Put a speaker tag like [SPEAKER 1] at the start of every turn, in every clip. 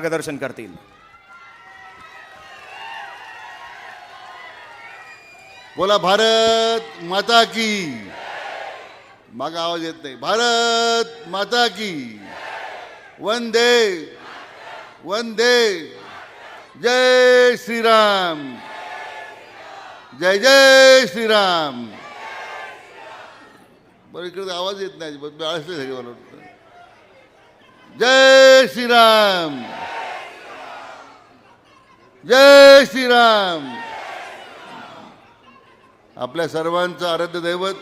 [SPEAKER 1] मार्गदर्शन करतील.
[SPEAKER 2] बोला भारत माता की. मागा आवाज येत नाही. भारत माता की. वंदे. वंदे. जय श्रीराम. जय जय श्रीराम. बरं इकडे आवाज येत नाही आळसले सगळे मला जय श्रीराम। जय श्रीराम। आपल्या सर्वांचं आराध्य दैवत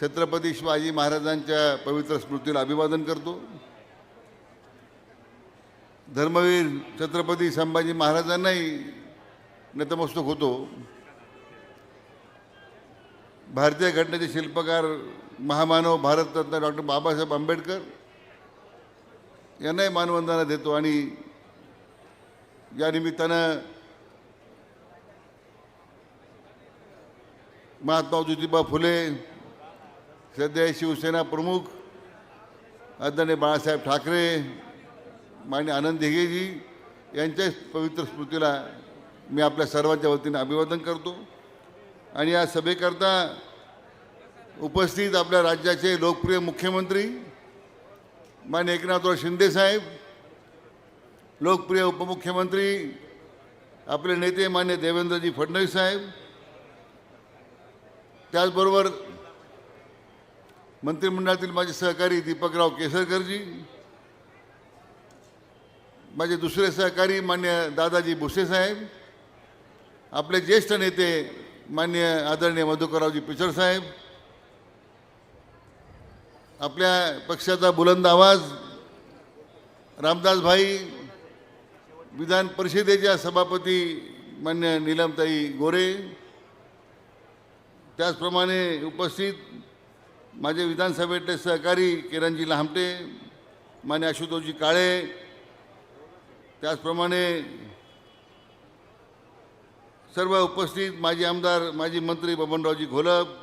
[SPEAKER 2] छत्रपती शिवाजी महाराजांच्या पवित्र स्मृतीला अभिवादन करतो. धर्मवीर छत्रपती संभाजी महाराजांनाही नतमस्तक होतो. भारतीय घटनेचे शिल्पकार महामानव भारतरत्न डॉक्टर बाबासाहेब आंबेडकर यांनाही मानवंदना देतो आणि या निमित्तानं महात्मा ज्योतिबा फुले सध्या शिवसेना प्रमुख आदरणीय बाळासाहेब ठाकरे मान्य आनंद हेगेजी यांच्या पवित्र स्मृतीला मी आपल्या सर्वांच्या वतीने अभिवादन करतो. आणि या सभेकरता उपस्थित आपल्या राज्याचे लोकप्रिय मुख्यमंत्री मान्य एकनाथराव शिंदेसाहेब लोकप्रिय उपमुख्यमंत्री आपले नेते मान्य देवेंद्रजी फडणवीस साहेब त्याचबरोबर मंत्रिमंडळातील माझे सहकारी दीपकराव केसरकरजी माझे दुसरे सहकारी मान्य दादाजी भुसे साहेब आपले ज्येष्ठ नेते मान्य आदरणीय मधुकररावजी पिचर साहेब आपल्या पक्षाचा बुलंद आवाज रामदासभाई विधान परिषदेच्या सभापती मान्य नीलमताई गोरे त्याचप्रमाणे उपस्थित माझे विधानसभेतले सहकारी किरणजी लहामटे मान्य आशुतोषजी काळे त्याचप्रमाणे सर्व उपस्थित माजी आमदार माजी मंत्री बबनरावजी घोलप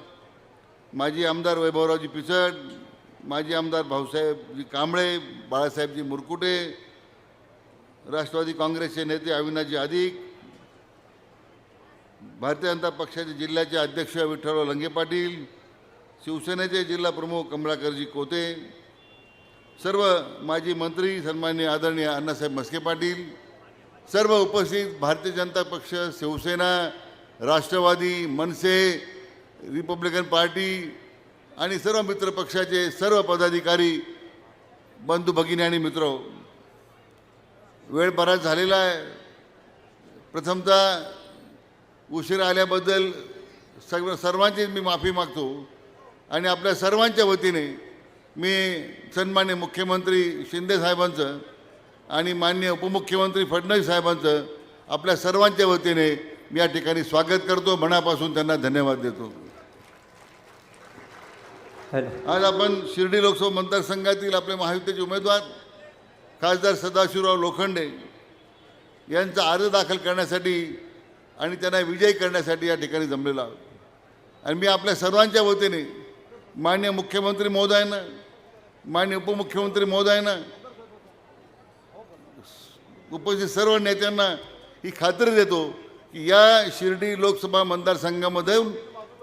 [SPEAKER 2] माजी आमदार वैभवरावजी पिचड माजी आमदार भाऊसाहेबजी कांबळे बाळासाहेबजी मुरकुटे राष्ट्रवादी काँग्रेसचे नेते अविनाशजी अधिक भारतीय जनता पक्षाचे जिल्ह्याचे अध्यक्ष विठ्ठलराव लंगे पाटील शिवसेनेचे जिल्हा प्रमुख कमलाकरजी कोते सर्व माजी मंत्री सन्मान्य आदरणीय अण्णासाहेब मस्के पाटील सर्व उपस्थित भारतीय जनता पक्ष शिवसेना राष्ट्रवादी मनसे रिपब्लिकन पार्टी आणि सर्व मित्र पक्षाचे सर्व पदाधिकारी बंधू भगिनी आणि मित्र वेळ बराच झालेला आहे. प्रथमतः उशीर आल्याबद्दल सगळं सर्वांची मी माफी मागतो आणि आपल्या सर्वांच्या वतीने मी सन्मान्य मुख्यमंत्री शिंदे साहेबांचं आणि मान्य उपमुख्यमंत्री फडणवीस साहेबांचं आपल्या सर्वांच्या वतीने मी या ठिकाणी स्वागत करतो. मनापासून त्यांना धन्यवाद देतो. आज आपण शिर्डी लोकसभा मतदारसंघातील आपले महायुतीचे उमेदवार खासदार सदाशिवराव लोखंडे यांचा अर्ज दाखल करण्यासाठी आणि त्यांना विजयी करण्यासाठी या ठिकाणी जमलेलो आहोत. आणि मी आपल्या सर्वांच्या वतीने मान्य मुख्यमंत्री महोदयांना मान्य उपमुख्यमंत्री महोदयांना उपस्थित सर्व नेत्यांना ही खात्री देतो की या शिर्डी लोकसभा मतदारसंघामध्ये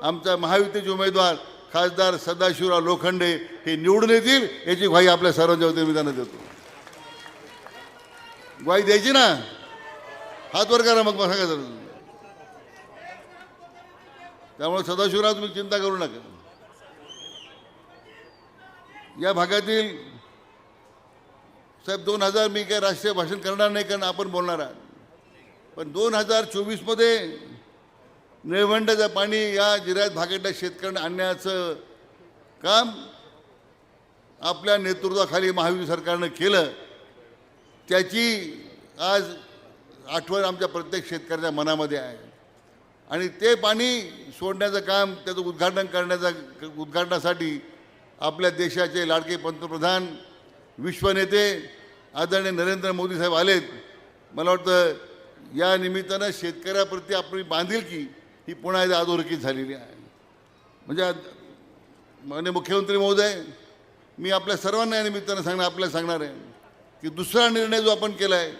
[SPEAKER 2] आमचा महायुतीचे उमेदवार खासदार सदाशिवराव लोखंडे हे निवडून येतील याची ग्वाही आपल्या सर्वांच्या वतीने मी देतो. ग्वाही द्यायची ना? हात वर करा मग सांगायचं सांगा त्यामुळे सदाशिवराव तुम्ही चिंता करू नका. या भागातील साहेब दोन हजार मी काय राष्ट्रीय भाषण करणार नाही कारण आपण बोलणार आहात. पण दोन हजार चोवीसमध्ये निळवंडाचं पाणी या जिल्ह्यात भागातल्या शेतकऱ्यांना आणण्याचं काम आपल्या नेतृत्वाखाली महावीर सरकारनं केलं. त्याची आज आठवण आमच्या प्रत्येक शेतकऱ्याच्या मनामध्ये आहे. आणि ते पाणी सोडण्याचं काम त्याचं उद्घाटन करण्याचा उद्घाटनासाठी आपल्या देशाचे लाडके पंतप्रधान विश्वनेते आदरणीय नरेंद्र मोदी साहेब आलेत. मला वाटतं या निमित्तानं शेतकऱ्याप्रती आपली बांधिलकी ही पुन्हा एकदा अधोरेखित झालेली आहे. म्हणजे माननीय मुख्यमंत्री महोदय मी आपल्या सर्वांना या निमित्तानं सांगणार आपल्याला सांगणार आहे की दुसरा निर्णय जो आपण केला आहे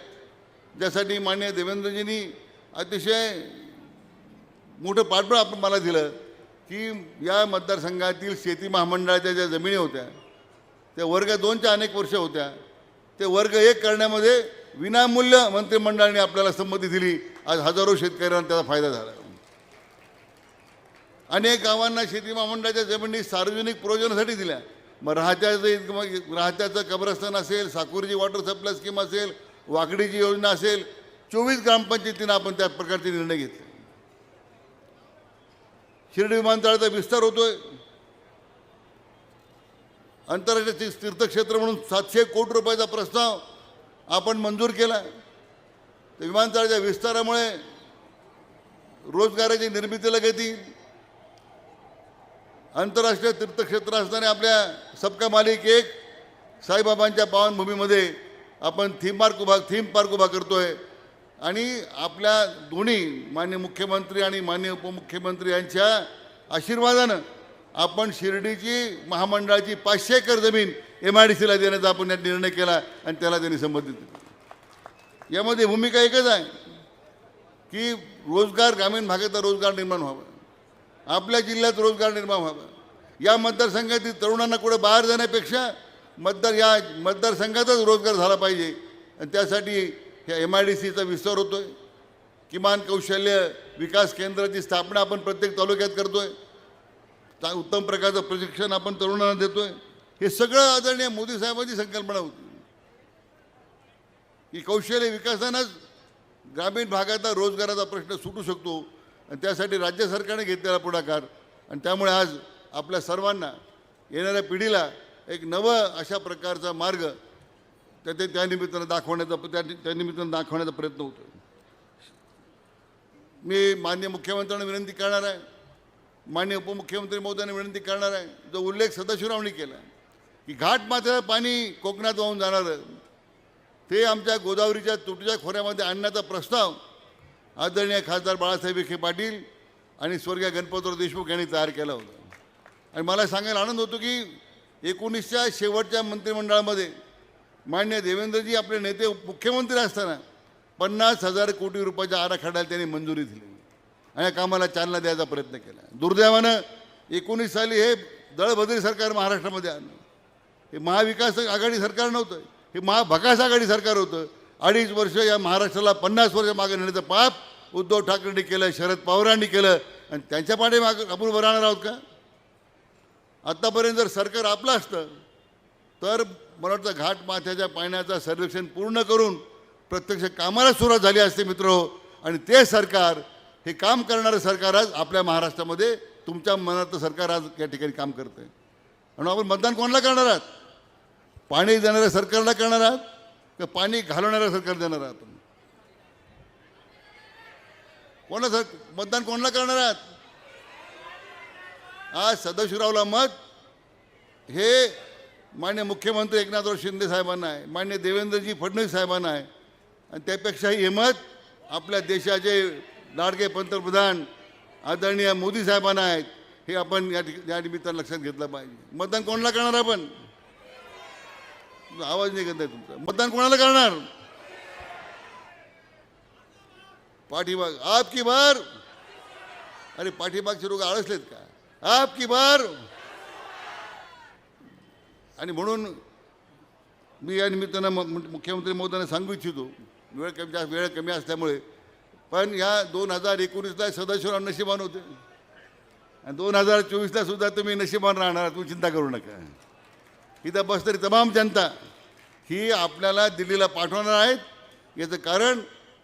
[SPEAKER 2] ज्यासाठी मान्य देवेंद्रजींनी अतिशय मोठं पाठबळ आपण मला दिलं की या मतदारसंघातील शेती महामंडळाच्या ज्या जमिनी होत्या त्या वर्ग दोनच्या अनेक वर्ष होत्या ते वर्ग एक करण्यामध्ये विनामूल्य मंत्रिमंडळाने आपल्याला संमती दिली. आज हजारो शेतकऱ्यांना त्याचा फायदा झाला. अनेक गावांना शेती महामंडळाच्या जमिनी सार्वजनिक प्रयोजनासाठी दिल्या. मग राहत्याचं मग राहत्याचं कब्रस्तान असेल साकुरीची वॉटर सप्लाय स्कीम असेल वाकडीची योजना असेल चोवीस ग्रामपंचायतीनं आपण त्या प्रकारचे निर्णय घेतले. शिर्डी विमानतळाचा विस्तार होतोय. आंतरराष्ट्रीय तीर्थक्षेत्र म्हणून सातशे कोटी रुपयाचा प्रस्ताव आपण मंजूर केला. तर विमानतळाच्या विस्तारामुळे रोजगाराची निर्मितीला गती आंतरराष्ट्रीय तीर्थक्षेत्र असणारे आपल्या सबका मालिक एक साईबाबांच्या पावनभूमीमध्ये आपण थीम पार्क उभा थीम पार्क उभा करतो आहे आणि आपल्या दोन्ही मान्य मुख्यमंत्री आणि मान्य उपमुख्यमंत्री यांच्या आशीर्वादानं आपण शिर्डीची महामंडळाची पाचशे एकर जमीन एम आय डी सीला देण्याचा आपण यात निर्णय केला आणि त्याला त्यांनी संबंधित यामध्ये भूमिका एकच आहे की रोजगार ग्रामीण भागाचा रोजगार निर्माण व्हावा. आपल्या जिल्ह्यात रोजगार निर्माण व्हावा. या मतदारसंघातील तरुणांना कुठे बाहेर जाण्यापेक्षा मतदार या मतदारसंघातच रोजगार झाला पाहिजे. आणि त्यासाठी ह्या एम आय डी सीचा विस्तार होतो आहे किमान कौशल्य विकास केंद्राची स्थापना आपण प्रत्येक तालुक्यात करतो आहे चा उत्तम प्रकारचं प्रशिक्षण आपण तरुणांना देतो आहे हे सगळं आदरणीय मोदी साहेबांची संकल्पना होती. की कौशल्य विकासानंच ग्रामीण भागाचा रोजगाराचा प्रश्न सुटू शकतो. आणि त्यासाठी राज्य सरकारने घेतलेला पुढाकार. आणि त्यामुळे आज आपल्या सर्वांना येणाऱ्या पिढीला एक नवं अशा प्रकारचा मार्ग त्या ते त्या निमित्तानं दाखवण्याचा त्या त्यानिमित्तानं दाखवण्याचा प्रयत्न होतो मी मान्य मुख्यमंत्र्यांना विनंती करणार आहे. मान्य उपमुख्यमंत्री महोदयांना विनंती करणार आहे. जो उल्लेख सदाशिवरावनी केला की घाट माथ्याचं पाणी कोकणात वाहून जाणारं ते आमच्या गोदावरीच्या तुटीच्या खोऱ्यामध्ये आणण्याचा प्रस्ताव आदरणीय खासदार बाळासाहेब विखे पाटील आणि स्वर्गीय गणपतराव देशमुख यांनी तयार केला होता. आणि मला सांगायला आनंद होतो की एकोणीसच्या शेवटच्या मंत्रिमंडळामध्ये मान्य देवेंद्रजी आपले नेते मुख्यमंत्री असताना पन्नास हजार कोटी रुपयाच्या आराखड्याला त्यांनी मंजुरी दिली. आणि या कामाला चालना द्यायचा प्रयत्न केला. दुर्दैवानं एकोणीस साली हे दळभद्री सरकार महाराष्ट्रामध्ये आणलं हे महाविकास आघाडी सरकार नव्हतं. हे महाभकास आघाडी सरकार होतं. अडीच वर्ष या महाराष्ट्राला पन्नास वर्ष मागे नेण्याचं पाप उद्धव ठाकरेंनी केलं शरद पवारांनी केलं आणि त्यांच्या पाठीमाग आपण उभं राहणार आहोत का? आत्तापर्यंत जर सरकार आपलं असतं तर मला वाटतं घाट माथ्याच्या पाण्याचं सर्वेक्षण पूर्ण करून प्रत्यक्ष कामाला सुरुवात झाली असते मित्र. आणि ते सरकार हे काम करणारं सरकार आज आपल्या महाराष्ट्रामध्ये तुमच्या मनातलं सरकार आज या ठिकाणी काम करतं आहे म्हणून आपण मतदान कोणाला करणार आहात? पाणी देणाऱ्या सरकारला करणार आहात? का पाणी घालवणाऱ्या सरकार देणार आहात कोणा सर मतदान कोणाला करणार आहात? आज सदाशिवरावला मत. हे मान्य मुख्यमंत्री एकनाथराव शिंदे साहेबांना आहे. मान्य देवेंद्रजी फडणवीस साहेबांना आहे. आणि त्यापेक्षाही हे मत आपल्या देशाचे लाडके पंतप्रधान आदरणीय मोदी साहेबांना आहेत. हे आपण या ठिक या निमित्तानं लक्षात घेतलं पाहिजे. मतदान कोणाला करणार आपण? आवाज निघत आहे तुमचा. मतदान कोणाला करणार? पाठीमाग आप मार. अरे पाठीमागचे लोक आळसलेत का? आप मार. आणि म्हणून मी या निमित्तानं मुख्यमंत्री महोदयांना सांगू इच्छितो वेळ कमी जास्त वेळ कमी असल्यामुळे. पण ह्या दोन हजार एकोणीसला सदाशिवराव नशिबान होते. आणि दोन हजार चोवीसला सुद्धा तुम्ही नशिबान राहणार तुम्ही चिंता करू नका. इथं बसणारी तमाम जनता ही आपल्याला दिल्लीला पाठवणार आहेत. याचं कारण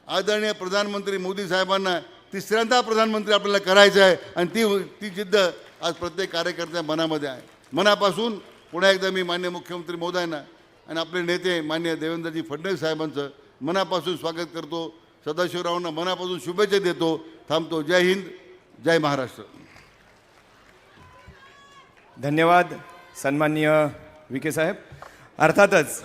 [SPEAKER 2] आदरणीय प्रधानमंत्री मोदी साहेबांना तिसऱ्यांदा प्रधानमंत्री आपल्याला करायचं आहे आणि ती ती जिद्द आज प्रत्येक कार्यकर्त्या मनामध्ये आहे. मनापासून पुन्हा एकदा मी मान्य मुख्यमंत्री मोदयांना आणि आपले नेते मान्य देवेंद्रजी फडणवीस साहेबांचं मनापासून स्वागत करतो. सदाशिवरावांना मनापासून शुभेच्छा देतो. थांबतो. जय हिंद जय महाराष्ट्र.
[SPEAKER 1] धन्यवाद सन्माननीय विखे साहेब. अर्थातच